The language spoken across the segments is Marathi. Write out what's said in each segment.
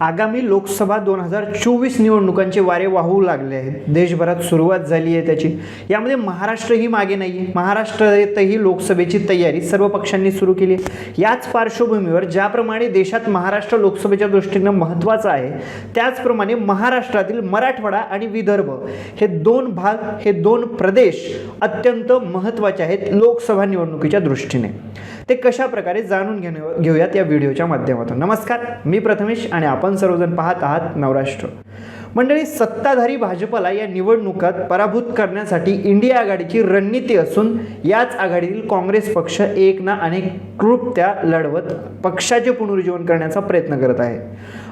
आगामी लोकसभा दोन हजार चोवीस निवडणुकांचे वारे वाहू लागले आहेत. देशभरात सुरुवात झाली आहे त्याची. यामध्ये महाराष्ट्रही मागे नाही आहे महाराष्ट्रातही लोकसभेची तयारी सर्व पक्षांनी सुरू केली आहे. याच पार्श्वभूमीवर ज्याप्रमाणे देशात महाराष्ट्र लोकसभेच्या दृष्टीनं महत्त्वाचं आहे त्याचप्रमाणे महाराष्ट्रातील मराठवाडा आणि विदर्भ हे दोन भाग हे दोन प्रदेश अत्यंत महत्त्वाचे आहेत लोकसभा निवडणुकीच्या दृष्टीने. ते कशा प्रकारे जाणून घेणे घेऊयात या व्हिडिओच्या माध्यमातून. नमस्कार मी प्रथमेश आणि आपण सर्वजण पाहत आहात नवराष्ट्र. मंडळी सत्ताधारी भाजपला या निवडणुकात पराभूत करण्यासाठी इंडिया आघाडीची रणनीती असून याच आघाडीतील काँग्रेस पक्ष एक ना अनेक कृत्या लढवत पक्षाचे पुनरुज्जीवन करण्याचा प्रयत्न करत आहे.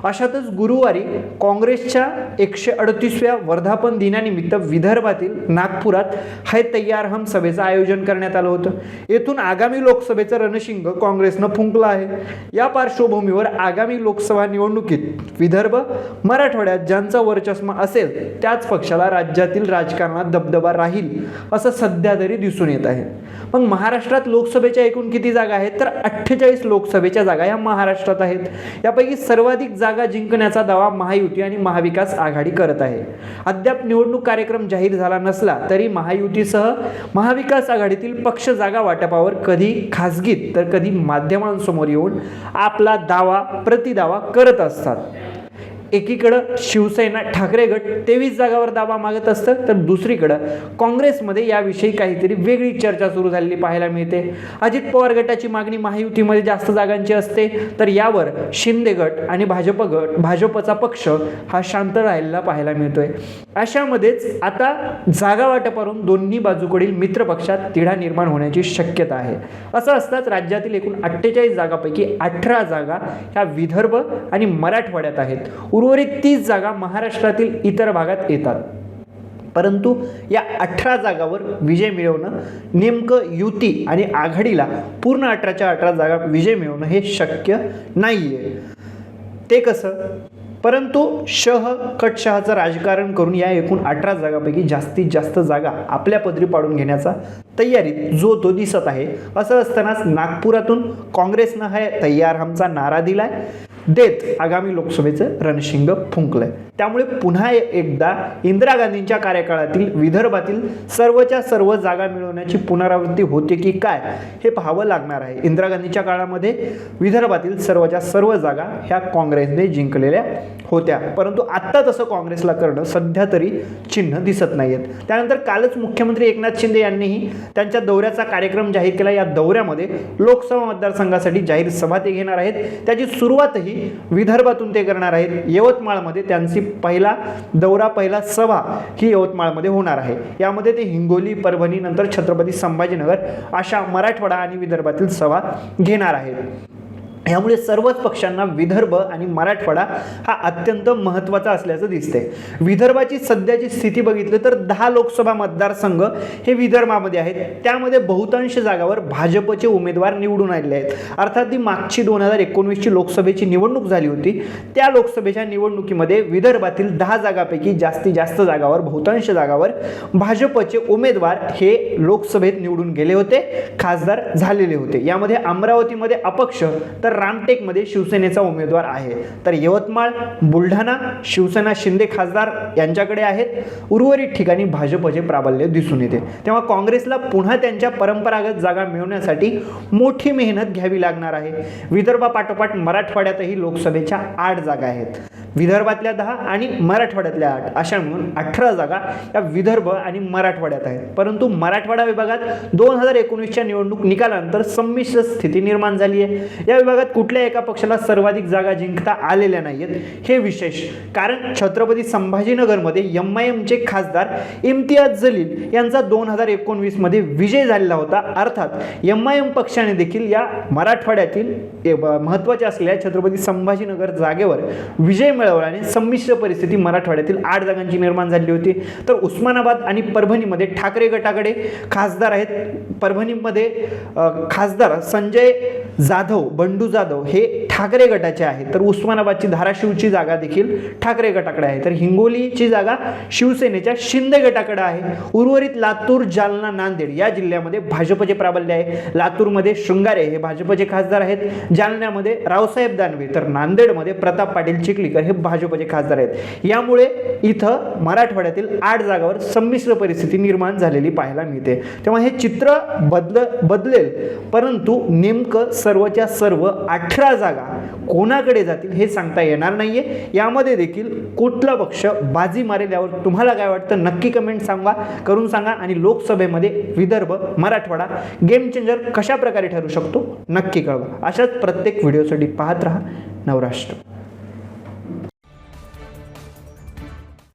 अशातच गुरुवारी काँग्रेसच्या एकशे अडतीसव्या वर्धापन दिनानिमित्त विदर्भातील नागपुरात है तय्यार हम सभेचं आयोजन करण्यात आलं होतं. येथून आगामी लोकसभेचं रणशिंग काँग्रेसनं फुंकलं आहे. या पार्श्वभूमीवर आगामी लोकसभा निवडणुकीत विदर्भ मराठवाड्यात ज्यांचा वर्चस्व असेल त्याच पक्षाला राज्यातील राजकारणात दबदबा राहील असं सध्या तरी दिसून येत आहे. मग महाराष्ट्रात लोकसभेच्या एकूण किती जागा आहेत? तर अठ्ठेचाळीस लोकसभेच्या जागा या महाराष्ट्रात आहेत. यापैकी सर्वाधिक जागा जिंकण्याचा दावा महायुती आणि महाविकास आघाडी करत आहे. अद्याप निवडणूक कार्यक्रम जाहीर झाला नसला तरी महायुतीसह महाविकास आघाडीतील पक्ष जागा वाटपावर कधी खासगीत तर कधी माध्यमांसमोर येऊन आपला दावा प्रतिदावा करत असतात. एकीकडं शिवसेना ठाकरे गट तेवीस जागावर दावा मागत असतं तर दुसरीकडं काँग्रेसमध्ये याविषयी काहीतरी वेगळी चर्चा सुरू झालेली पाहायला मिळते. अजित पवार गटाची मागणी महायुतीमध्ये जास्त जागांची असते तर यावर शिंदे गट आणि भाजप गट भाजपचा पक्ष हा शांत राहिलेला पाहायला मिळतोय. अशामध्येच आता जागा वाटपावरून दोन्ही बाजूकडील मित्रपक्षात तिढा निर्माण होण्याची शक्यता आहे. असं असताच राज्यातील एकूण अठ्ठेचाळीस जागापैकी अठरा जागा ह्या विदर्भ आणि मराठवाड्यात आहेत. उर्वरित तीस जागा महाराष्ट्रातील इतर भागात येतात. परंतु या अठरा जागावर विजय मिळवणं नेमकं युती आणि आघाडीला पूर्ण अठराच्या अठरा जागा विजय मिळवणं हे शक्य नाही आहे ते कसं? परंतु शह कटशहाचं राजकारण करून या एकूण अठरा जागापैकी जास्तीत जास्त जागा आपल्या पदरी पाडून घेण्याचा तयारीत जो तो दिसत आहे असं असतानाच नागपुरातून काँग्रेसनं हा तयार हमचा नारा दिलाय. देत आगामी लोकसभेचं रणशिंग फुंकलंय. त्यामुळे पुन्हा एकदा इंदिरा गांधींच्या कार्यकाळातील विदर्भातील सर्वच्या सर्व जागा मिळवण्याची पुनरावृत्ती होते की काय हे पाहावं लागणार आहे. इंदिरा गांधीच्या काळामध्ये विदर्भातील सर्वच्या सर्व जागा ह्या काँग्रेसने जिंकलेल्या होत्या. परंतु आत्ता तसं काँग्रेसला करणं सध्या तरी चिन्ह दिसत नाही आहेत त्यानंतर कालच मुख्यमंत्री एकनाथ शिंदे यांनीही त्यांच्या दौऱ्याचा कार्यक्रम जाहीर केला. या दौऱ्यामध्ये लोकसभा मतदारसंघासाठी जाहीर सभा ते घेणार आहेत. त्याची सुरुवातही विदर्भातून ते करणार आहेत. यवतमाळमध्ये त्यांची पहिला दौरा पहिला सभा ही यवतमाळमध्ये होणार आहे. यामध्ये ते हिंगोली परभणी नंतर छत्रपती संभाजीनगर अशा मराठवाडा आणि विदर्भातील सभा घेणार आहेत. यामुळे सर्वच पक्षांना विदर्भ आणि मराठवाडा हा अत्यंत महत्त्वाचा असल्याचं दिसतंय. विदर्भाची सध्याची स्थिती बघितली तर दहा लोकसभा मतदारसंघ हे विदर्भामध्ये आहेत. त्यामध्ये बहुतांश जागावर भाजपचे उमेदवार निवडून आलेले आहेत. अर्थात ती मागची दोन हजार एकोणवीसची लोकसभेची निवडणूक झाली होती. त्या लोकसभेच्या निवडणुकीमध्ये विदर्भातील दहा जागापैकी जास्तीत जास्त जागावर बहुतांश जागावर भाजपचे उमेदवार हे लोकसभेत निवडून गेले होते. खासदार झालेले होते. यामध्ये अमरावतीमध्ये अपक्ष तर रामटेकमध्ये शिवसेनेचा उमेदवार आहे. तर यवतमाळ बुलढाणा शिवसेना शिंदे खासदार यांच्याकडे आहेत. उर्वरित ठिकाणी भाजपचे प्राबल्य दिसून येते. तेव्हा काँग्रेसला पुन्हा त्यांच्या परंपरागत जागा मिळवण्यासाठी मोठी मेहनत घ्यावी लागणार आहे. विदर्भापाठोपाठ मराठवाड्यातही लोकसभेच्या आठ जागा आहेत. विदर्भातल्या दहा आणि मराठवाड्यातल्या आठ. अशा मिळून अठरा जागा या विदर्भ आणि मराठवाड्यात आहेत. परंतु मराठवाडा विभागात दोन हजार एकोणीसच्या निवडणूक निकालानंतर संमिश्र स्थिती निर्माण झाली आहे. या विभागात कुठल्या एका पक्षाला सर्वाधिक जागा जिंकता आलेल्या नाहीत हे विशेष कारण छत्रपती संभाजीनगरमध्ये एम आय एमचे खासदार इम्तियाज जलील यांचा दोन हजार एकोणवीसमध्ये विजय झालेला होता. अर्थात एम आय एम पक्षाने देखील या मराठवाड्यातील ए- ब- महत्त्वाच्या असलेल्या छत्रपती संभाजीनगर जागेवर विजय मिळवल्याने संमिश्र परिस्थिती मराठवाड्यातील आठ जागांची निर्माण झाली होती. तर उस्मानाबाद आणि परभणीमध्ये ठाकरे गटाकडे खासदार आहेत. परभणीमध्ये खासदार संजय जाधव बंडू जाधव हे ठाकरे गटाचे आहेत. तर उस्मानाबादची धाराशिवची जागा देखील ठाकरे गटाकडे आहे. तर हिंगोलीची जागा शिवसेनेच्या शिंदे गटाकडे आहे. उर्वरित लातूर जालना नांदेड या जिल्ह्यामध्ये भाजपचे प्राबल्य आहे. लातूरमध्ये शृंगारे हे भाजपचे खासदार आहेत. जालन्यामध्ये रावसाहेब दानवे तर नांदेडमध्ये प्रताप पाटील चिखलीकर हे भाजपचे खासदार आहेत. यामुळे इथं मराठवाड्यातील आठ जागावर संमिश्र परिस्थिती निर्माण झालेली पाहायला मिळते. तेव्हा हे चित्र बदल बदलेल परंतु नेमकं सर्वच्या सर्व अठरा जागा कोणाकडे जातील हे सांगता येणार नाहीये. यामध्ये देखील कुठला पक्ष बाजी मारेल यावर तुम्हाला काय वाटतं? नक्की कमेंट सांगा करून सांगा आणि लोकसभेमध्ये विदर्भ मराठवाडा गेम चेंजर कशा प्रकारे ठरू शकतो? नक्की कळवा. अशाच प्रत्येक व्हिडिओसाठी पाहत राहा नवराष्ट्र.